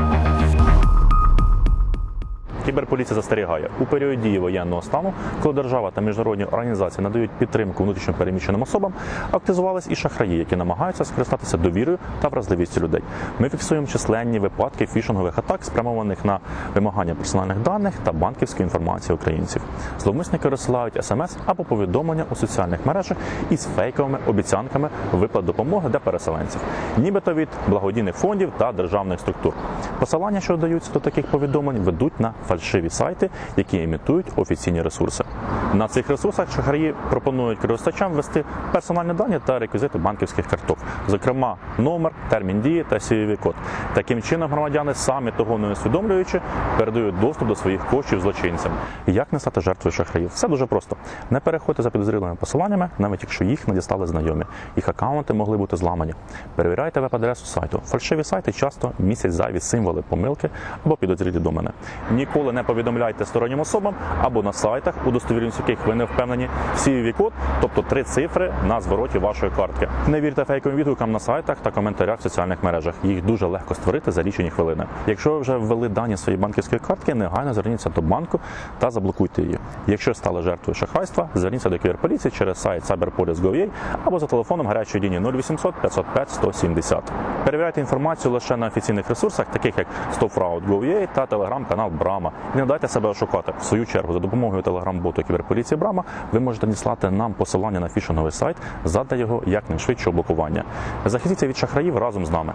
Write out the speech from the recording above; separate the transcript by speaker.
Speaker 1: Thank you. Кіберполіція застерігає у період дії воєнного стану, коли держава та міжнародні організації надають підтримку внутрішньо переміщеним особам, активізувались і шахраї, які намагаються скористатися довірою та вразливістю людей. Ми фіксуємо численні випадки фішингових атак, спрямованих на вимагання персональних даних та банківської інформації українців. Зловмисники розсилають смс або повідомлення у соціальних мережах із фейковими обіцянками виплат допомоги для переселенців, нібито від благодійних фондів та державних структур. Посилання, що додаються до таких повідомлень, ведуть на фальшиві сайти, які імітують офіційні ресурси. На цих ресурсах шахраї пропонують користувачам ввести персональні дані та реквізити банківських карток, зокрема номер, термін дії та cvv код. Таким чином громадяни самі того не усвідомлюючи передають доступ до своїх коштів злочинцям. Як не стати жертвою шахраїв? Все дуже просто. Не переходьте за підозрілими посиланнями, навіть якщо їх надіслали знайомі. Їх акаунти могли бути зламані. Перевіряйте веб-адресу сайту. Фальшиві сайти часто містять зайві символи, помилки або підозрілі домени. Ніколи не повідомляйте стороннім особам або на сайтах, у достовірність яких ви не впевнені, cvv код, тобто три цифри на звороті вашої картки. Не вірте фейковим відгукам на сайтах та коментарях в соціальних мережах. Їх дуже легко створити за лічені хвилини. Якщо ви вже ввели дані своєї банківської картки, негайно зверніться до банку та заблокуйте її. Якщо стали жертвою шахрайства, зверніться до кіберполіції через сайт cyberpolice.gov.ua або за телефоном гарячої лінії 0800 505 170. Перевіряйте інформацію лише на офіційних ресурсах, таких як StopFraud.gov.ua та телеграм-канал Брама. І не дайте себе ошукати. В свою чергу, за допомогою телеграм-боту кіберполіції Брама, ви можете надіслати нам посилання на фішинговий сайт, задля його якнайшвидшого блокування. Захистіться від шахраїв разом з нами.